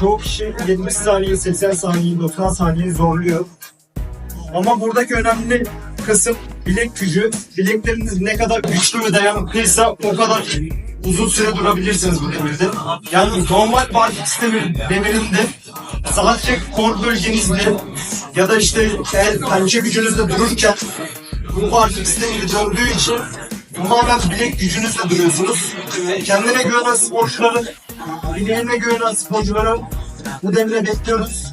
çoğu kişi 70 saniye, 80 saniye, 90 saniye zorluyor. Ama buradaki önemli kısım bilek gücü. Bilekleriniz ne kadar güçlü ve dayanıklıysa o kadar uzun süre durabilirsiniz bu demirde. Yani normal barfiks sistemi demirinde sadece kor bölgenizde ya da işte el pençe gücünüzde dururken bu barfiks sistemi döndüğü için tamamen bilek gücünüzle duruyorsunuz. Kendine güvenen sporcuların bileğine güvenen sporculara bu demire bekliyoruz.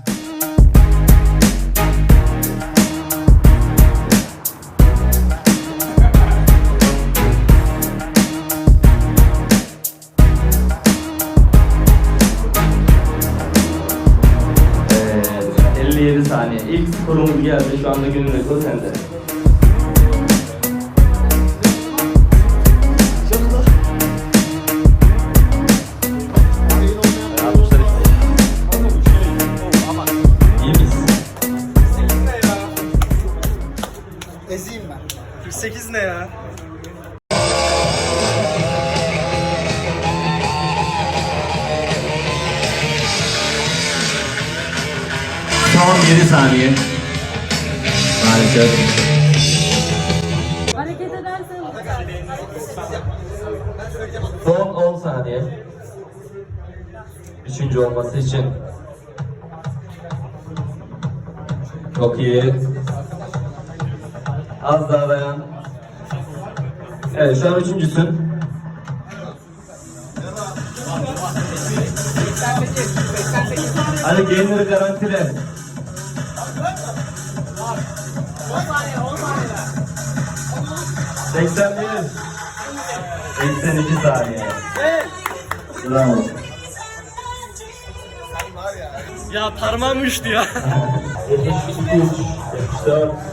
Evet, 57 saniye. İlk skorumuz geldi. Şu anda günün rekoru sende. 48 ne ya? Son 7 saniye. Maalesef. Hareket edersen Son 10 saniye. Üçüncü olması için. Çok iyi. Az daha dayan. Evet şu an üçüncüsün. Hadi gainleri garantile. Seksen bir. 82 saniye. Bravo. Ya parmağım uçtu ya. 73, 74.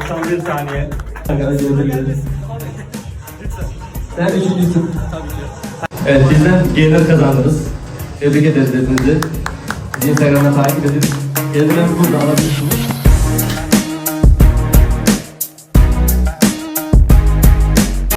91 saniye. Sen üçüncüsün. Evet bizden gainer kazandınız. Tebrik ederiz hepinizi. Bizi Instagram'da takip edin. Geldiğiniz burada alabilirsiniz.